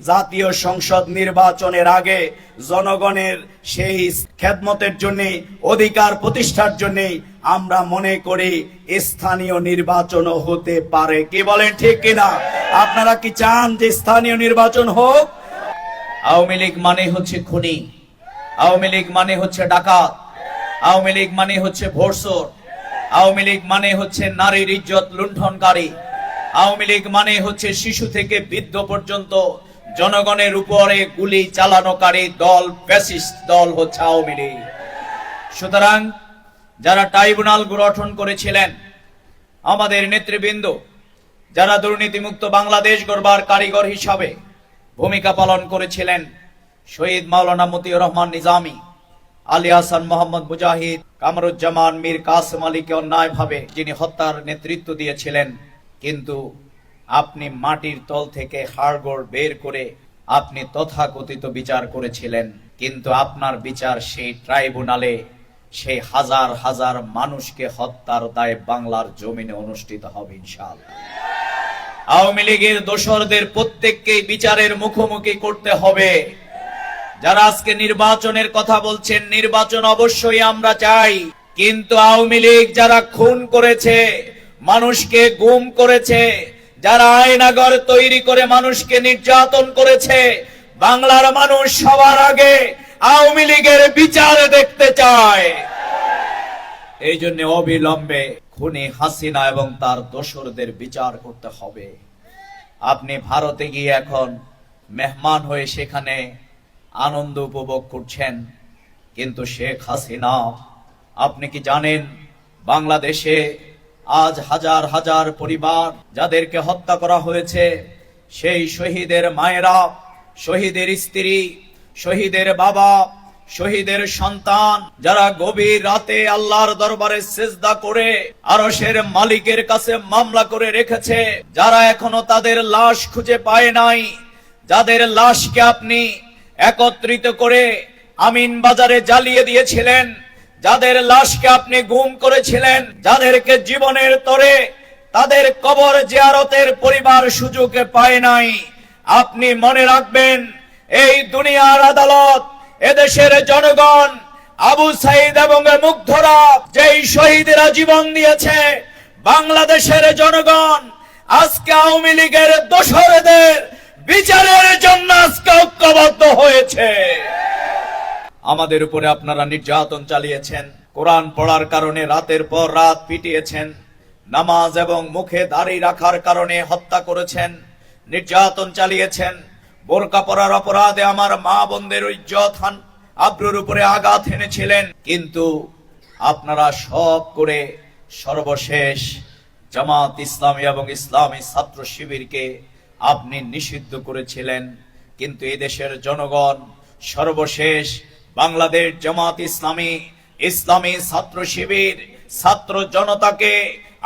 জাতীয় সংসদ নির্বাচনের আগে জনগণের সেই খেদমতের জন্য, অধিকার প্রতিষ্ঠার জন্য আমরা মনে করি স্থানীয় নির্বাচনও হতে পারে। কি বলেন, ঠিক কিনা? আপনারা কি চান যে স্থানীয় নির্বাচন হোক? আওয়ামী লীগ মানে হচ্ছে খুনি। আওয়ামী লীগ মানে হচ্ছে ডাকাত। আওয়ামী লীগ মানে হচ্ছে ভোরসোর। আওয়ামী লীগ মানে হচ্ছে নারীর ইজ্জত লুণ্ঠনকারী। আওয়ামী লীগ মানে হচ্ছে শিশু থেকে বৃদ্ধ পর্যন্ত জনগণের উপরে গুলি চালানোকারী দল, ফ্যাসিস্ট দল হচ্ছে আওয়ামী লীগ। সুতরাং যারা ট্রাইব্যুনাল গঠন করেছিলেন, আমাদের নেতৃবৃন্দ, যারা দুর্নীতিমুক্ত বাংলাদেশ গড়বার কারিগর হিসাবে ভূমিকা পালন করেছিলেন, শহীদ মাওলানা মতিউর রহমান নিজামী, আলী হাসান মোহাম্মদ মুজাহিদ, কামরুজ্জামান, মীর কাসেম আলীকে অন্যায়ভাবে যিনি হত্যার নেতৃত্ব দিয়েছিলেন, কিন্তু আপনি মাটির তল থেকে হাড়গোড় বের করে আপনি তথাকথিত বিচার করেছিলেন, কিন্তু আপনার বিচার সেই ট্রাইব্যুনালে, সেই হাজার হাজার মানুষকে হত্যার দায়ে বাংলার জমিনে অনুষ্ঠিত হবে ইনশাআল্লাহ। আওয়ামী লীগের দোসরদের প্রত্যেককেই বিচারের মুখোমুখি করতে হবে। যারা আজকে নির্বাচনের কথা বলছেন, নির্বাচন অবশ্যই আমরা চাই, কিন্তু আওয়ামী লীগ যারা খুন করেছে, মানুষকে গুম করেছে যারা আয়নাগর তৈরি করে মানুষকে নির্যাতন করেছে, বাংলার মানুষ সবার আগে আওয়ামী লীগের বিচার দেখতে চায়। এই জন্য অবিলম্বে খুনি হাসিনা এবং তার দোসরদের বিচার করতে হবে। আপনি ভারতে গিয়ে এখন মেহমান হয়ে সেখানে আনন্দ উপভোগ করছেন, কিন্তু শেখ হাসিনা, আপনি কি জানেন, বাংলাদেশে আজ হাজার হাজার পরিবার যাদেরকে হত্যা করা হয়েছে, সেই শহীদের মায়েরা, শহীদের স্ত্রী, শহীদের বাবা, শহীদের সন্তান, যারা গভীর রাতে আল্লাহর দরবারে সেজদা করে, আরশের মালিকের কাছে মামলা করে রেখেছে, যারা এখনও তাদের লাশ খুঁজে পায় নাই, যাদের লাশকে আপনি একত্রিত করে আমিন বাজারে জ্বালিয়ে দিয়েছিলেন যাদের লাশকে আপনি গুম করেছিলেন, যাদেরকে জীবনের তরে তাদের কবর জিয়ারতের পরিবার সুযোগে পায় নাই। আপনি মনে রাখবেন, এই দুনিয়ার আদালত, এদেশের জনগণ, আবু সাইদ এবং মুগ্ধরা যেই শহীদরা জীবন দিয়েছে, বাংলাদেশের জনগণ, আজকে আওয়ামী লীগের দোসরদের বিচারের জন্য আজকে ঐক্যবদ্ধ হয়েছে। আমাদের উপরে আপনারা নির্যাতন চালিয়েছেন। কোরআন পড়ার কারণে রাতের পর রাত পিটিয়েছেন। নামাজ এবং মুখে দাড়ি রাখার কারণে হত্যা করেছেন। নির্যাতন চালিয়েছেন। বোরকা পড়ার অপরাধে আমার মা বোনদের ইজ্জত হান আব্রুর উপরে আঘাত এনেছিলেন। কিন্তু আপনারা সব করে সর্বশেষ জামাত ইসলামী এবং ইসলামী ছাত্র শিবিরকে আপনি নিষিদ্ধ করেছিলেন। কিন্তু এদেশের জনগণ সর্বশেষ বাংলাদেশ জামাত ইসলামী ইসলামী ছাত্র শিবির, ছাত্র জনতাকে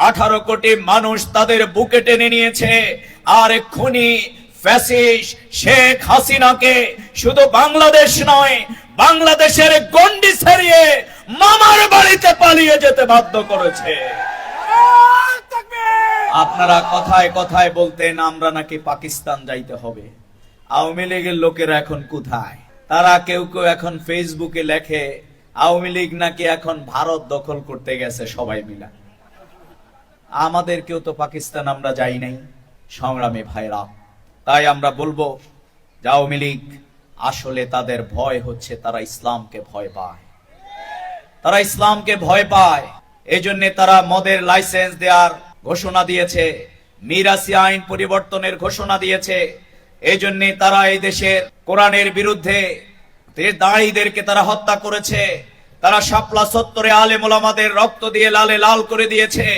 আঠারো কোটি মানুষ তাদের বুকে টেনে নিয়েছে। আর খুনি ফ্যাসিস শেখ হাসিনাকে শুধু বাংলাদেশ নয়, বাংলাদেশের গন্ডি ছাড়িয়ে মামার বাড়িতে পালিয়ে যেতে বাধ্য করেছে। আপনারা কথায় কথায় বলতেন, আমরা নাকি পাকিস্তান যাইতে হবে। আওয়ামী লীগের লোকেরা এখন কোথায়? তারা কেউ কেউ এখন ফেসবুকে লেখে, আওয়ামী লীগ নাকি এখন ভারত দখল করতে গেছে সবাই মিলা। আমাদের কেউ তো পাকিস্তান আমরা যাই নাই, সংগ্রামী ভাইরা। তাই আমরা বলব যে আওয়ামী লীগ আসলে তাদের ভয় হচ্ছে, তারা ইসলামকে ভয় পায়। তারা ইসলামকে ভয় পায়। এই জন্য তারা মদের লাইসেন্স দেওয়ার ঘোষণা দিয়েছে, মিরাসি আইন পরিবর্তনের ঘোষণা দিয়েছে। এই জন্য তারা এই দেশের কোরআনের বিরুদ্ধে দাঁড়িদেরকে তারা হত্যা করেছে। তারা শাপলা সত্তরে আলেম ওলামাদের রক্ত দিয়ে লালে লাল করে দিয়েছে।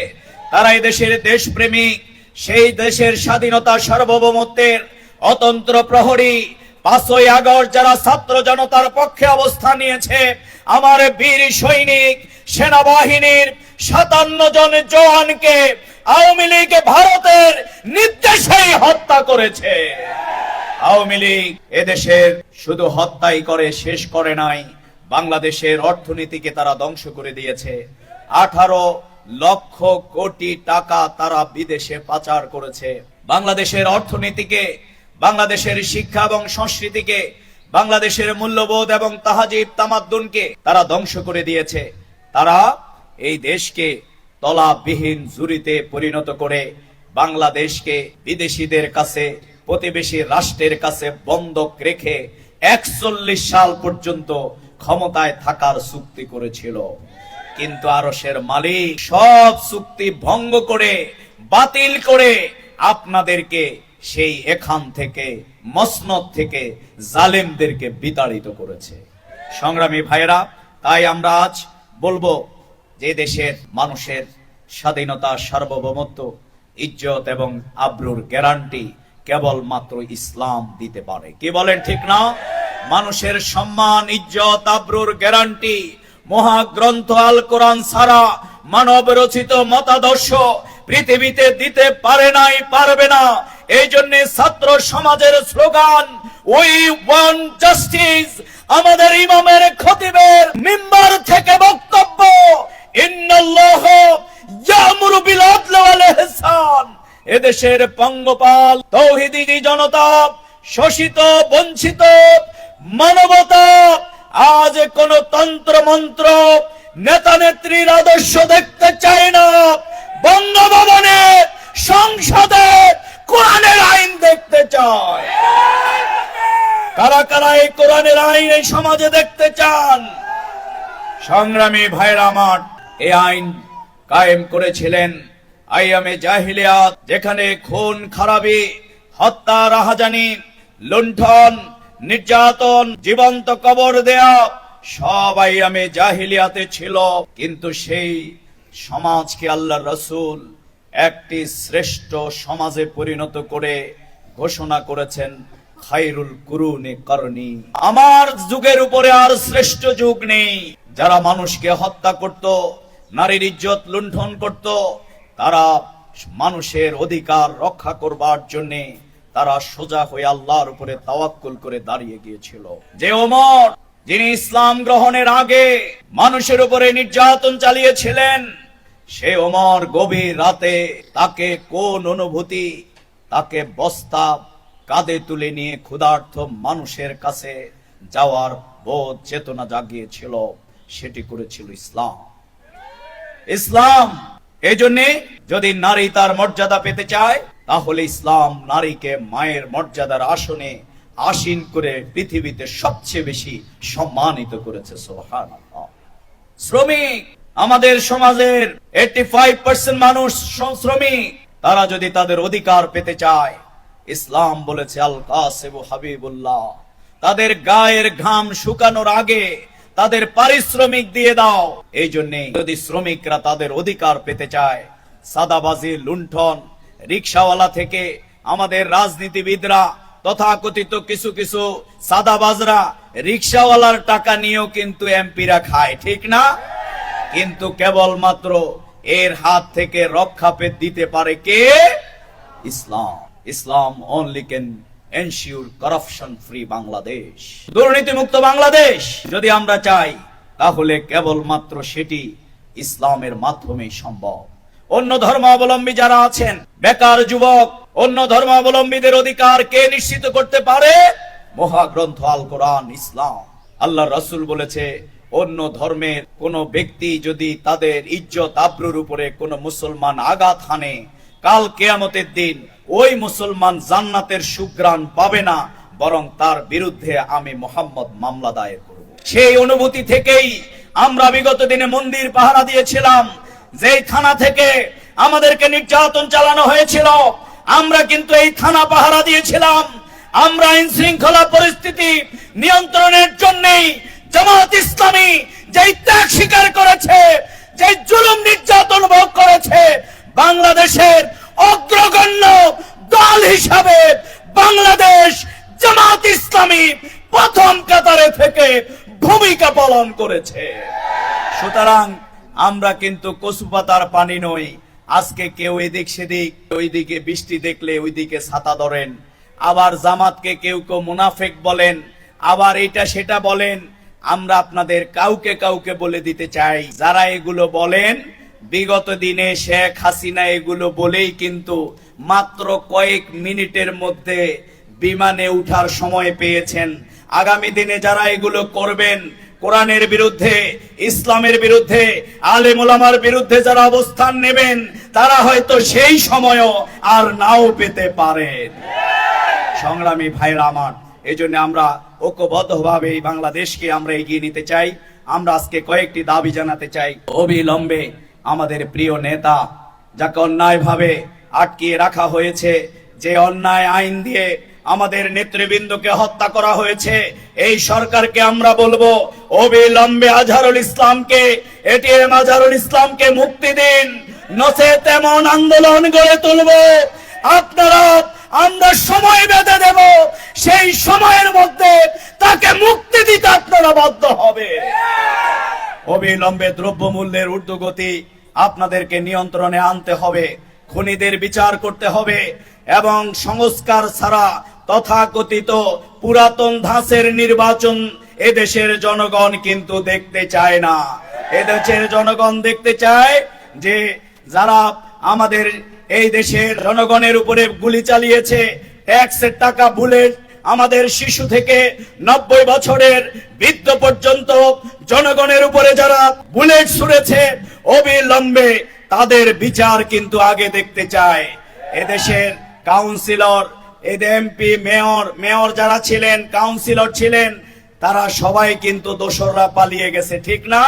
তারা এই দেশের দেশপ্রেমিক, সেই দেশের স্বাধীনতা সার্বভৌমত্বের অতন্ত্র প্রহরী। পাঁচই আগস্ট যারা ছাত্র জনতার পক্ষে অবস্থান নিয়েছে, আমার বীর সৈনিক, সেনাবাহিনীর সাতান্ন জন জওয়ানকে আওয়ামী লীগ ভারতের নির্দেশেই হত্যা করেছে। আওয়ামী লীগ এদেশের শুধু হত্যাই করে, শেষ করে নাই। বাংলাদেশের অর্থনীতিকে তারা ধ্বংস করে দিয়েছে। আঠারো লক্ষ কোটি টাকা তারা বিদেশে পাচার করেছে। বাংলাদেশের অর্থনীতিকে, বাংলাদেশের শিক্ষা এবং সংস্কৃতিকে, বাংলাদেশের মূল্যবোধ এবং তাহাজিব তামাদ্দুনকে তারা ধ্বংস করে দিয়েছে। তারা এই দেশকে তলাবিহীন জুরিতে পরিণত করে, বাংলাদেশকে বিদেশিদের কাছে প্রতিবেশী রাষ্ট্রের কাছে বন্ধক রেখে একচল্লিশ সাল পর্যন্ত ক্ষমতায় থাকার চুক্তি করেছিল। কিন্তু আরসের মালিক সব চুক্তি ভঙ্গ করে, বাতিল করে আপনাদেরকে সেই এখান থেকে, মসনদ থেকে জালেমদেরকে বিতাড়িত করেছে। সংগ্রামী ভাইরা তাই আমরা আজ বলব যে দেশের মানুষের স্বাধীনতা সার্বভৌমত্ব, ইজ্জত এবং আব্রুর গ্যারান্টি কেবলমাত্র ইসলাম দিতে পারে। কি বলেন ঠিক না? মানুষের সম্মান, ইজ্জত, আব্রুর গ্যারান্টি, মহাগ্রন্থ, আল কোরআন ছাড়া মানব রচিত মতাদর্শ পৃথিবীতে দিতে পারে নাই, পারবে না। এই জন্য ছাত্র সমাজের স্লোগান উই ওয়ান জাস্টিস আমাদের ইমামের খতিবের মিম্বার থেকে বক্তব্য, ইন্নাল্লাহ ইয়ামুরু বিল আদলি ওয়াল ইহসান। এদেশের পঙ্গপাল, তৌহিদি জনতা, শোষিত, বঞ্চিত, মানবতা, আজ কোন তন্ত্র মন্ত্র নেতা নেত্রীর আদর্শ দেখতে চায় না। বঙ্গভবনে সংসদে কোরআনের আইন দেখতে চায়। কারা কারা এই কোরআনের আইন এই সমাজে দেখতে চান? সংগ্রামী ভাইরা আমার এই আইন কায়েম করেছিলেন আইয়ামে জাহিলিয়াত, যেখানে খুন, খারাপি, হত্যা, রাহাজানি, লুণ্ঠন, নির্যাতন, জীবন্ত কবর দেয়া সব আইয়ামে জাহিলিয়াতে ছিল। কিন্তু সেই সমাজকে আল্লাহ রসুল একটি শ্রেষ্ঠ সমাজে পরিণত করে ঘোষণা করেছেন খাইরুল কুরুনে করণী আমার যুগের উপরে আর শ্রেষ্ঠ যুগ নেই। যারা মানুষকে হত্যা করত, নারীর ইজ্জত লুণ্ঠন করত তারা মানুষের অধিকার রক্ষা করবার জন্য তারা সোজা হয়ে আল্লাহর উপরে তাওয়াক্কুল করে দাঁড়িয়ে গিয়েছিল। যে ওমর, যিনি ইসলাম গ্রহণের আগে মানুষের উপরে নির্যাতন চালিয়েছিলেন, সে ওমর গভীর রাতে তাকে কোন অনুভূতি, তাকে বস্তা কাঁধে তুলে নিয়ে ক্ষুধার্থ মানুষের কাছে যাওয়ার বোধ চেতনা জাগিয়েছিল, সেটি করেছিল ইসলাম। ইসলাম এই যদি নারী তার মর্যাদা পেতে চায়, তাহলে ইসলাম নারীকে মায়ের মর্যাদার আসনে আসীন করে পৃথিবীতে সবচেয়ে বেশি সম্মানিত করেছে সোহান শ্রমিক, আমাদের সমাজের এইটি ফাইভ পার্সেন্ট মানুষ শ্রমিক তারা যদি তাদের অধিকার পেতে চায়, ইসলাম বলেছে আল কাসেব হাবিবুল্লাহ। তাদের গায়ের ঘাম শুকানোর আগে তাদের পারিশ্রমিক দিয়ে দাও। এই জন্য যদি শ্রমিকরা তাদের অধিকার পেতে চায়, সাদাবাজি, লুণ্ঠন, রিক্সাওয়ালা থেকে আমাদের রাজনীতিবিদরা, তথাকথিত কিছু কিছু সাদাবাজরা রিক্সাওয়ালার টাকা নিয়েও কিন্তু এমপিরা খায়, ঠিক না? কিন্তু কেবলমাত্র এর হাত থেকে রক্ষা পেতে দিতে পারে কে? Islam. Islam only can ensure corruption free Bangladesh দুর্নীতি মুক্ত বাংলাদেশ যদি আমরা চাই, তাহলে কেবলমাত্র সেটি ইসলামের মাধ্যমেই সম্ভব। অন্য ধর্মাবলম্বী যারা আছেন, বেকার যুবক, অন্য ধর্মাবলম্বীদের অধিকার কে নিশ্চিত করতে পারে? মহাগ্রন্থ আল কোরআন, ইসলাম। আল্লাহ রসুল বলেছে, অন্য ধর্মের কোন ব্যক্তি যদি তাদের ইজ্জত আব্রুর উপরে কোন মুসলমান আঘাত হানে কাল কেয়ামতের দিন ওই মুসলমান জান্নাতের সুগ্রাণ পাবে না, বরং তার বিরুদ্ধে আমি মোহাম্মদ মামলা দায়ের করব। সেই অনুভূতি থেকেই আমরা বিগত দিনে মন্দির পাহারা দিয়েছিলাম, যেই থানা থেকে আমাদেরকে নির্যাতন চালানো হয়েছিল, আমরা কিন্তু এই থানা পাহারা দিয়েছিলাম। আমরা আইন শৃঙ্খলা পরিস্থিতি নিয়ন্ত্রণের জন্যই জামাত ইসলামী যেই ত্যাগ স্বীকার করেছে যে জুলুম নির্যাতন ভোগ করেছে বাংলাদেশের অগ্রগণ্য দল হিসাবে বাংলাদেশ জামাত ইসলামী প্রথম কাতারে থেকে ভূমিকা পালন করেছে। সুতরাং আমরা কিন্তু কচু পাতার পানি নই। আজকে কেউ এদিক সেদিক, ওইদিকে বৃষ্টি দেখলে ওইদিকে ছাতা ধরেন। আবার জামাতকে কেউ কেউ মুনাফেক বলেন, আবার এটা সেটা বলেন। আমরা আপনাদের কাউকে কাউকে বলে দিতে চাই। যারা এগুলো বলেন বিগত দিনে শেখ হাসিনা এগুলো বলেই কিন্তু মাত্র কয়েক মিনিটের মধ্যে বিমানে উঠার সময় পেয়েছেন। আগামী দিনে যারা এগুলো করবেন, কোরআনের বিরুদ্ধে, ইসলামের বিরুদ্ধে, আলেম ওলামার বিরুদ্ধে যারা অবস্থান নেবেন, তারা হয়তো সেই সময়ও আর নাও পেতে পারেন। সংগ্রামী ভাইরা আমার এই জন্য আমরা ঐক্যবদ্ধভাবে এই বাংলাদেশকে আমরা এগিয়ে নিতে চাই। আমরা আজকে কয়েকটি দাবি জানাতে চাই। অবিলম্বে আমাদের প্রিয় নেতা, যাকে অন্যায়ভাবে আটকিয়ে রাখা হয়েছে, যে অন্যায় আইন দিয়ে আমাদের নেতৃবৃন্দকে হত্যা করা হয়েছে, এই সরকারকে আমরা বলব, অবিলম্বে আজহারুল ইসলামকে এটিএম আজহারুল ইসলামকে মুক্তি দিন। নচে তেমন আন্দোলন গড়ে তুলবো। আপনারা, আমরা সময় বেঁধে দেব। সেই সময়ের মধ্যে তাকে মুক্তি দিতে আপনারা বাধ্য হবে অবিলম্বে দ্রব্যমূল্যের ঊর্ধ্বগতি আপনাদেরকে নিয়ন্ত্রণে আনতে হবে, খুনিদের বিচার করতে হবে, এবং সংস্কার ছাড়া তথাকথিত পুরাতন ধাঁচের নির্বাচন এদেশের জনগণ কিন্তু দেখতে চায় না। এদেশের জনগণ দেখতে চায় যে যারা আমাদের এই দেশের জনগণের উপরে গুলি চালিয়েছে ট্যাক্সের টাকা, বুলেট, আমাদের শিশু থেকে নব্বই বছরের বৃদ্ধ পর্যন্ত জনগণের উপরে যারা বুলেট ছুড়েছে, অবিলম্বে তাদের বিচার কিন্তু আগে দেখতে চায়। এদেশের কাউন্সিলর, এদের এমপি, মেয়র মেয়র যারা ছিলেন, কাউন্সিলর ছিলেন, তারা সবাই কিন্তু দোসররা পালিয়ে গেছে, ঠিক না?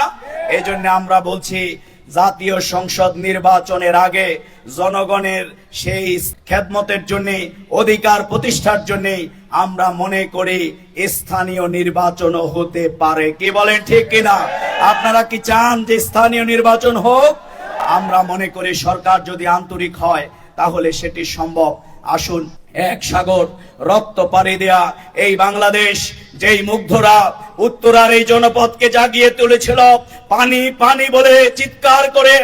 এজন্য আমরা বলছি জাতীয় সংসদ নির্বাচনের আগে জনগণের সেই খেদমতের জন্য, অধিকার প্রতিষ্ঠার জন্য আমরা মনে করি স্থানীয় নির্বাচনও হতে পারে। কি বলেন ঠিক কিনা? আপনারা কি চান যে স্থানীয় নির্বাচন হোক? আমরা মনে করি সরকার যদি আন্তরিক হয়, তাহলে সেটি সম্ভব। আসুন এক সাগর রক্ত পাড়ি দেয়া এই বাংলাদেশ, যেই মুগ্ধরা উত্তরার এই জনপদকে জাগিয়ে তুলেছিল, পানি পানি বলে চিৎকার করে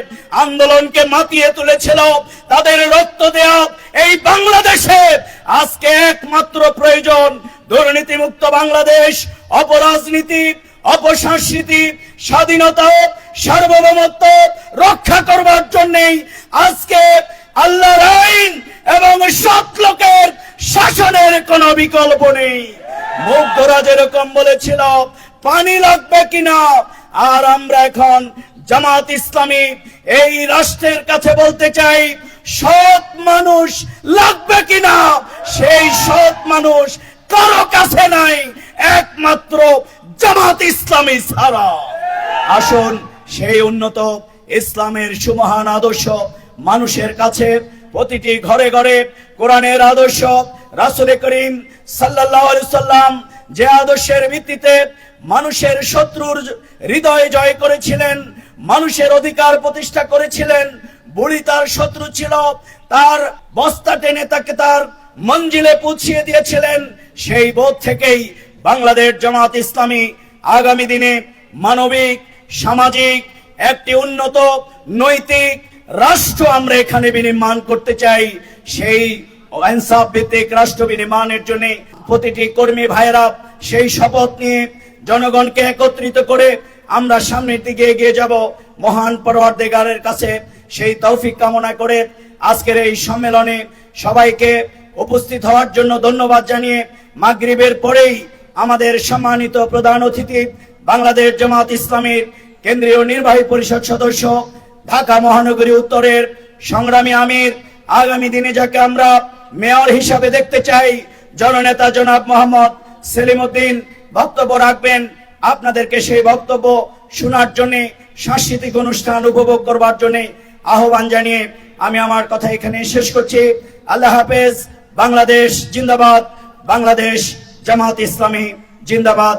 আন্দোলনকে মাতিয়ে তুলেছিল, তাদের রক্ত দেয়া এই বাংলাদেশে আজকে একমাত্র প্রয়োজন। দুর্নীতিমুক্ত বাংলাদেশ, অপরাজনীতি, অপসংস্কৃতি স্বাধীনতা সার্বভৌমত্ব রক্ষা করবার জন্যই আজকে আল্লাহর আইন এবং সৎ লোকের শাসনের কোনো বিকল্প নেই। মুগ্ধরা যেরকম বলেছিল, পানি লাগবে কিনা? আর আমরা এখন জামাত ইসলামী এই রাষ্ট্রের কাছে বলতে চাই, সৎ মানুষ লাগবে কিনা? সেই সৎ মানুষ কারও কাছে নাই, একমাত্র জামাত ইসলামী ছাড়া। আসুন সেই উন্নত ইসলামের সুমহান আদর্শ মানুষের কাছে প্রতিটি ঘরে ঘরে কোরআনের আদর্শ, রাসুল করিম সাল্লাম যে আদর্শের ভিত্তিতে মানুষের শত্রুর হৃদয় জয় করেছিলেন, মানুষের অধিকার প্রতিষ্ঠা করেছিলেন, বুড়ি তার শত্রু ছিল, তার বস্তা টেনে তাকে তার মঞ্জিলে পৌঁছিয়ে দিয়েছিলেন, সেই বোধ থেকেই বাংলাদেশ জামাত ইসলামী আগামী দিনে মানবিক সামাজিক, একটি উন্নত, নৈতিক রাষ্ট্র আমরা এখানে বিনির্মাণ করতে চাই। সেই ইনসাফ ভিত্তিক রাষ্ট্র বিনির্মাণের জন্য প্রতিটি কর্মী ভাইরা সেই শপথ নিয়ে জনগণকে একত্রিত করে আমরা সামনের দিকে এগিয়ে যাব। মহান পরওয়ারদেগারের কাছে সেই তৌফিক কামনা করে আজকের এই সম্মেলনে সবাইকে উপস্থিত হওয়ার জন্য ধন্যবাদ জানিয়ে মাগরিবের পরেই আমাদের সম্মানিত প্রধান অতিথি বাংলাদেশ জামাত ইসলামীর কেন্দ্রীয় নির্বাহী পরিষদ সদস্য ঢাকা মহানগরী উত্তরের সংগ্রামী আমির। আগামী দিনে যাকে আমরা মেয়র হিসাবে দেখতে চাই, জননেতা জনাব মোহাম্মদ সেলিম উদ্দিন বক্তব্য রাখবেন আপনাদেরকে সেই বক্তব্য শোনার জন্য, সাংস্কৃতিক অনুষ্ঠান উপভোগ করবার জন্য আহ্বান জানিয়ে আমি আমার কথা এখানে শেষ করছি। আল্লাহ হাফেজ, বাংলাদেশ জিন্দাবাদ, বাংলাদেশ জামাত ইসলামী জিন্দাবাদ।